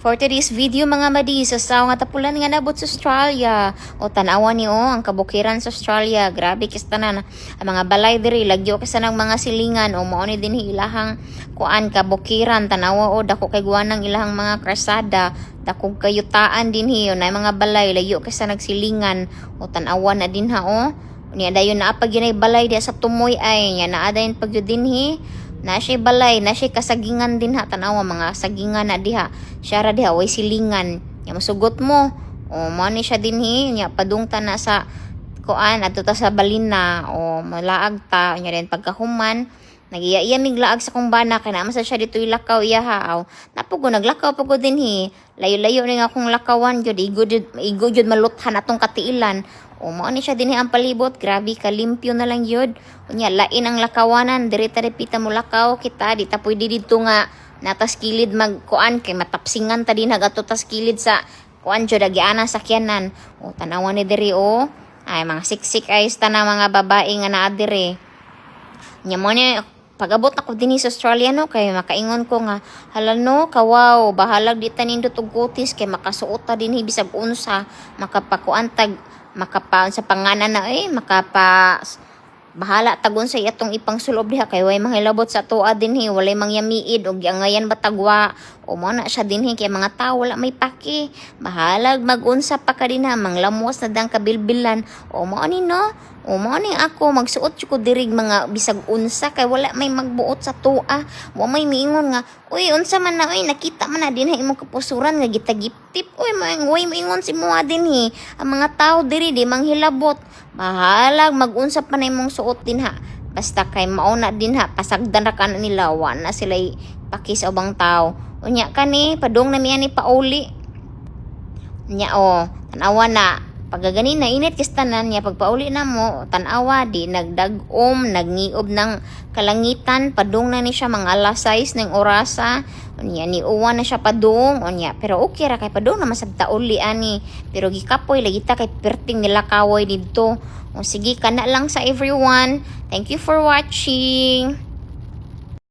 For today's video mga madi, sa sao nga tapulan nga nabot sa Australia. O tanawa ni o, ang kabukiran sa Australia. Grabe kis tanan. Ang mga balay diri, lagyo kisa ng mga silingan. O mao ni din ilahang kuan kabukiran. Tanawa o, dako kay guwanang ilahang mga krasada. Dako kayutaan din hiyo na mga balay, lagyo kisa nagsilingan. O tanawa na din ha o. Niya dayon na pag yun ay balay diya sa tumoy ay nya naa dayon pag yun din hi na siya balay na siya kasagingan din ha tanawa mga sagingan na diha. Siya ra diha way silingan. Nya masugot mo. O mo ni siya din hi nya padungta na sa kuan adto ta sa balina o malaag ta nya rin pagkahuman nagiya mig laag sa kumbana kay naman sa siya dito ilakaw iya ha aw. Napugo naglakaw pugo din hi. Layo-layo ni nga akong lakawan jud igo jud maluthan atong katiilan. O mo ni siya din ang palibot. Grabe kalimpyo na lang yun unya lain ang lakawanan. Diri ta repita mo lakaw kita di ta pwede dito nga natas kilid magkuan kay matapsingan ta din hagato tas kilid sa kuan jud agiana sakyanan. O tanawan ni diri o. Ay mga siksik ay ta na mga babae nga naa diri. Nya mo ni pag-abot ako din sa Australia no kay makaingon ko nga hala no kawaw bahalag di tanin og kutis kay makasuot ta din bisag unsa makapakuantag makapa sa panganan na eh makapa bahala tagon sa atong ipang sulob diha kay way mahilabot sa tuwa din hi walay mangyamiid og angayan batagwa o mo na siya din hi kay mga tao wala may paki bahalag magunsa pa ka din ha manglamos na dang kabilbilan o mo ni no o mo ni ako magsuot ko dirig mga bisag unsa kay wala may magbuot sa tuwa. Wa may miingon nga uy unsa man na uy nakita man na din ha imong kapusuran nga gitagiptip. Uy may uy moingon si mo din hi. Ang mga tao diri di manghilabot bahalag magunsa pa na imong suot din ha. Basta kay mauna din ha pasagdan ra kana nila wa na sila paki sa ubang tao. Unya kani padung na miya ni pauli. Nya o tanawa na pagagani na init kis tanan niya pagpauli na mo tanawa di nagdagom nagngiob ng kalangitan padung na ni siya mga alas 6 ng orasa. Unya ni uwan na siya padung unya pero okay ra kay padung naman sa tauli ani. Pero gikapoy lagi ta kay perting nila kaway didto. O sige kana lang sa everyone. Thank you for watching